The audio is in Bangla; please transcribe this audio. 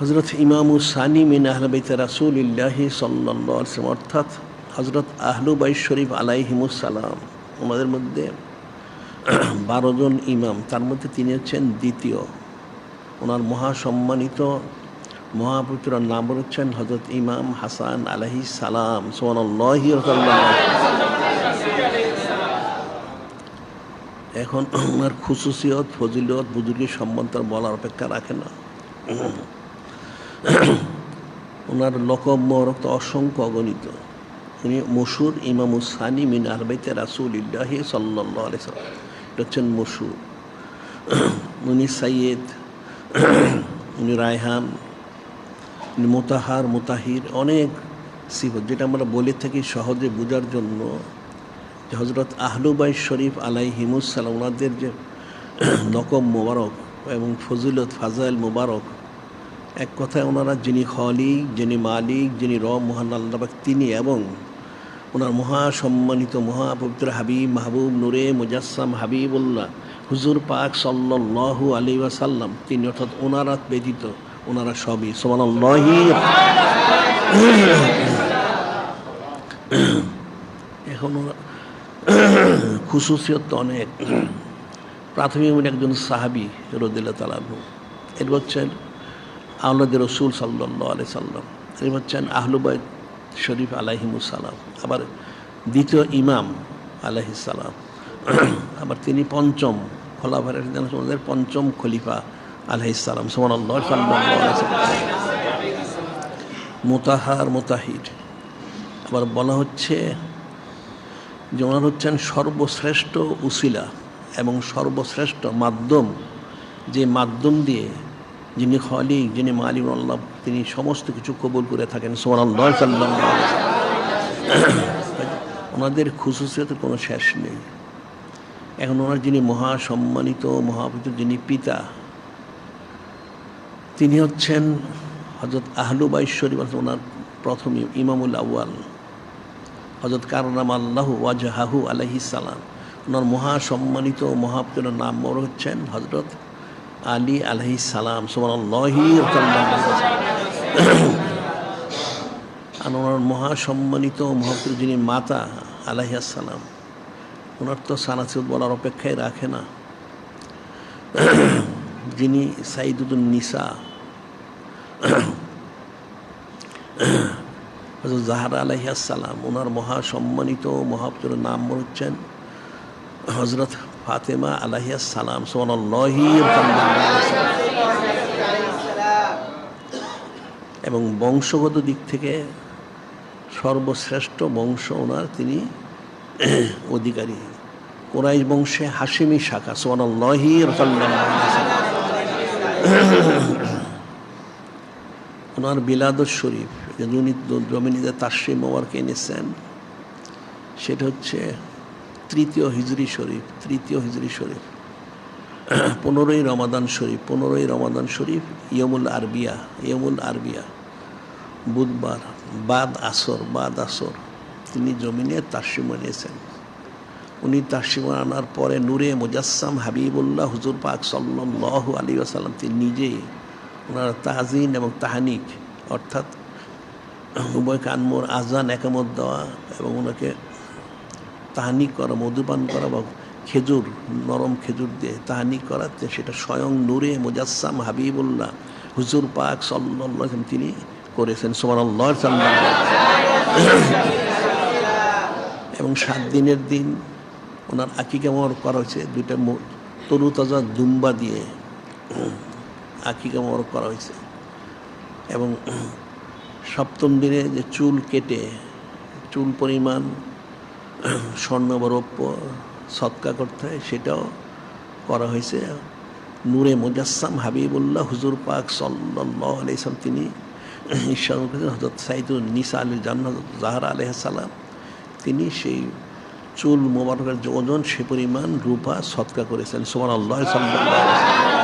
হজরত ইমামুসানি মিন আহলবাইতে রাসুলিল্লাহি সাল্লাম অর্থাৎ হজরত আহলুবাই শরীফ আলাইহিমুসালাম ওনাদের মধ্যে বারো জন ইমাম, তার মধ্যে তিনি হচ্ছেন দ্বিতীয়। ওনার মহাসম্মানিত মহাপুত্র নাম হচ্ছেন হজরত ইমাম হাসান আলাহি সালাম এখন ওনার খুশুসিয়ত ফজিলত, বুজুর্গের সম্মান তার বলার অপেক্ষা রাখে না। ওনার লকব মরক তো অসংখ্য অগণিত। উনি মসুর ইমাম উসানি মিন আরবাইতে রাসুল ইল্লাহি সাল্লাহ এটা হচ্ছেন মসুর উনি সাইয়েদ, উনি রায়হান, উনি মোতাহার, মোতাহির, অনেক সিফত, যেটা আমরা বলে থাকি সহজে বোঝার জন্য যে হজরত আহলুবাই শরীফ আলাই হিমুসালাম ওনাদের যে নকম মোবারক এবং ফজিলত, ফাজাইল মোবারক এক কথায় ওনারা যিনি খলিক, যিনি মালিক, যিনি রব, মহান আল্লাহবাক তিনি এবং ওনার মহাসম্মানিত, মহাপবিত্র হাবিব, মাহবুব নূরে, মুজাসসাম হাবিবুল্লাহ, হুজুর পাক সাল্লাল্লাহু আলী ওয়াসাল্লাম, তিনি অর্থাৎ ওনারা ব্যতীত ওনারা সবই। সোমানাল্লাহি এখন খুশুসিয়ত অনেক। প্রাথমিক একজন সাহাবি রদিল্লা তালাহু এর হচ্ছেন আহ্লাদ রসুল সাল্লাহ আলি সাল্লাম। এর হচ্ছেন আহলুবাই শরীফ আলাহিমুসালাম আবার দ্বিতীয় ইমাম আলাহিসাল্লাম আবার তিনি পঞ্চম খোলাফার আমাদের পঞ্চম খলিফা আলহিসাল্লাম সোমান আল্লাহ সাল্লাহ মোতাহার মোতাহির আবার বলা হচ্ছে যে ওনার হচ্ছেন সর্বশ্রেষ্ঠ উসিলা এবং সর্বশ্রেষ্ঠ মাধ্যম। যে মাধ্যম দিয়ে যিনি খলিক, যিনি মালিক, আল্লাহ, তিনি সমস্ত কিছু কবুল করে থাকেন। ওনাদের খুশুসিয়তে কোনো শেষ নেই। এখন ওনার যিনি মহাসম্মানিত মহাপিত যিনি পিতা, তিনি হচ্ছেন হজরত আহলুবাই শরীফ ওনার প্রথম ইমামুল আউয়াল। হজরত কারনাম আল্লাহ ওয়াজাহাহু আলহি সালাম। ওনার মহাসম্মানিত, মহাপ্তের নাম বড় হচ্ছেন হজরত আলী আলহি সালাম ওনার মহাসম্মানিত মহাপ্তের যিনি মাতা আলাইসালাম ওনার তো সানাসিদ বলার অপেক্ষায় রাখে না। যিনি সাইদুদ্দিন নিসা। জাহারা আলাইসাল্লাম ওনার মহাসম্মানিত মহাপ্তর নাম হচ্ছেন হজরত ফাতেমা আলাইসাল্লাম সোনাল্লাহি এবং বংশগত দিক থেকে সর্বশ্রেষ্ঠ বংশ ওনার তিনি অধিকারী। কোরাইশ বংশে হাসিমি শাখা সোনাল্লাহি ওনার বিলাদত শরীফ উনি জমিনিতে তাসিম ওয়ারকে এনেছেন, সেটা হচ্ছে তৃতীয় হিজরি শরীফ, তৃতীয় হিজরি শরীফ। পনেরোই রমাদান শরীফ, পনেরোই রমাদান শরীফ, ইয়মুল আরবিয়া ইয়মুল আরবিয়া। বুধবার, বাদ আসর বাদ আসর। তিনি জমিনে তাসিম এনেছেন উনি তাসিম আনার পরে নূরে মুজাসসাম হাবিবুল্লাহ হুজুর পাক সাল্লাহ আলী আসাল্লাম তিনি নিজেই ওনার তাজিন এবং তাহানিক, অর্থাৎ উভয় কানমোর আজান একামত দেওয়া এবং ওনাকে তাহানিক করা, মধুপান করা বা খেজুর, নরম খেজুর দিয়ে তাহানি করাতে সেটা স্বয়ং নূরে মুজাসসাম হাবিবুল্লাহ, হুজুর পাক সাল্লাহ তিনি করেছেন। সোমান এবং সাত দিনের দিন ওনার আকিকা মর করা হয়েছে, দুইটা তরু তাজা দুম্বা দিয়ে আকিকা মর করা হয়েছে। এবং সপ্তম দিনে যে চুল কেটে, চুল পরিমাণ স্বর্ণ বরপ্য সৎকা করতে হয়, সেটাও করা হয়েছে। নূরে মুজাসসাম হাবিবুল্লাহ হুজুর পাক সাল্লাহ আলাইসাম তিনি ঈশ্বর করেছেন হজরত সাইদুল নিসা আলী জান্নাত জাহারা আলহাম তিনি সেই চুল মোবারকের যে ওজন, সে পরিমাণ রূপা সৎকা করেছেন। সোমান আল্লাহ সাল্লাহ